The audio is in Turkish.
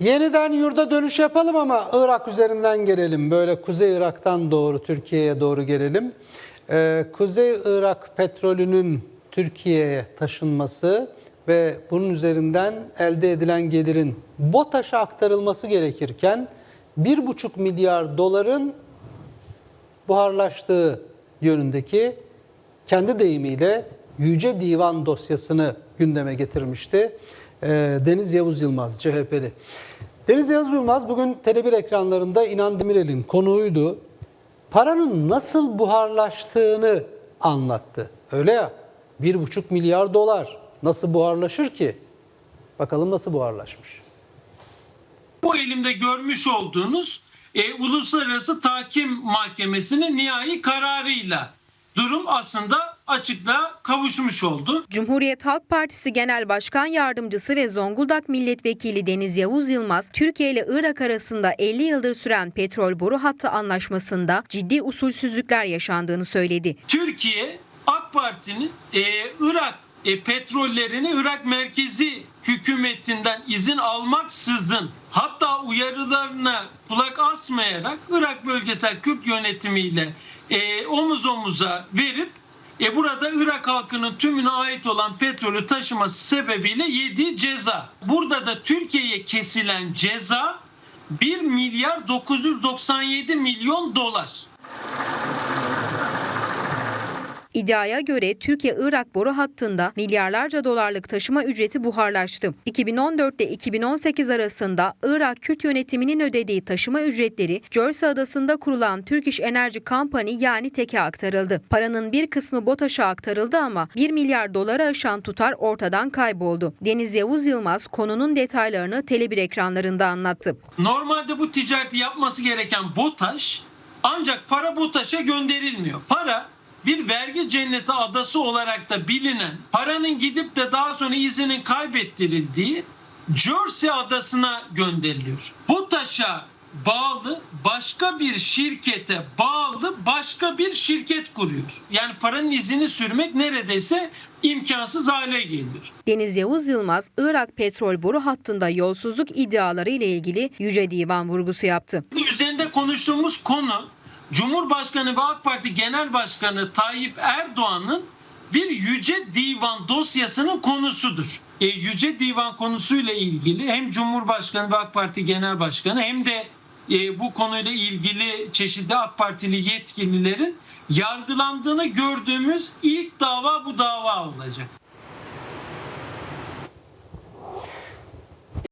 Yeniden yurda dönüş yapalım ama Irak üzerinden gelelim. Böyle Kuzey Irak'tan doğru Türkiye'ye doğru gelelim. Ee, Kuzey Irak petrolünün Türkiye'ye taşınması ve bunun üzerinden elde edilen gelirin BOTAŞ'a aktarılması gerekirken 1,5 milyar doların buharlaştığı yönündeki kendi deyimiyle Yüce Divan dosyasını gündeme getirmişti. Ee, Deniz Yavuz Yılmaz, CHP'li. Deniz Yavuz Yılmaz bugün Tele1 ekranlarında İnan Demirel'in konuğuydu. Paranın nasıl buharlaştığını anlattı. Öyle ya, 1,5 milyar dolar nasıl buharlaşır ki? Bakalım nasıl buharlaşmış. Bu elimde görmüş olduğunuz e, Uluslararası Tahkim Mahkemesi'nin nihai kararıyla durum aslında açıklığa kavuşmuş oldu. Cumhuriyet Halk Partisi Genel Başkan Yardımcısı ve Zonguldak Milletvekili Deniz Yavuz Yılmaz, Türkiye ile Irak arasında 50 yıldır süren petrol boru hattı anlaşmasında ciddi usulsüzlükler yaşandığını söyledi. Türkiye AK Parti'nin e, Irak e, petrollerini Irak merkezi hükümetinden izin almaksızın hatta uyarılarına kulak asmayarak Irak bölgesel Kürt yönetimiyle e, omuz omuza verip e, burada Irak halkının tümüne ait olan petrolü taşıması sebebiyle yediği ceza. Burada da Türkiye'ye kesilen ceza 1 milyar 997 milyon dolar. İddiaya göre Türkiye-Irak boru hattında milyarlarca dolarlık taşıma ücreti buharlaştı. 2014 ile 2018 arasında Irak Kürt yönetiminin ödediği taşıma ücretleri Jersey adasında kurulan Turkish Energy Company yani TEK'e aktarıldı. Paranın bir kısmı BOTAŞ'a aktarıldı ama 1 milyar doları aşan tutar ortadan kayboldu. Deniz Yavuz Yılmaz konunun detaylarını Tele1 ekranlarında anlattı. Normalde bu ticareti yapması gereken BOTAŞ ancak para BOTAŞ'a gönderilmiyor. Para bir vergi cenneti adası olarak da bilinen paranın gidip de daha sonra izinin kaybettirildiği Jersey adasına gönderiliyor. BOTAŞ'a bağlı başka bir şirkete bağlı başka bir şirket kuruyor. Yani paranın izini sürmek neredeyse imkansız hale geliyor. Deniz Yavuz Yılmaz, Irak petrol boru hattında yolsuzluk iddiaları ile ilgili Yüce Divan vurgusu yaptı. Üzerinde konuştuğumuz konu Cumhurbaşkanı ve AK Parti Genel Başkanı Tayyip Erdoğan'ın bir yüce divan dosyasının konusudur. E, yüce divan konusuyla ilgili hem Cumhurbaşkanı ve AK Parti Genel Başkanı hem de e, bu konuyla ilgili çeşitli AK Partili yetkililerin yargılandığını gördüğümüz ilk dava bu dava olacak.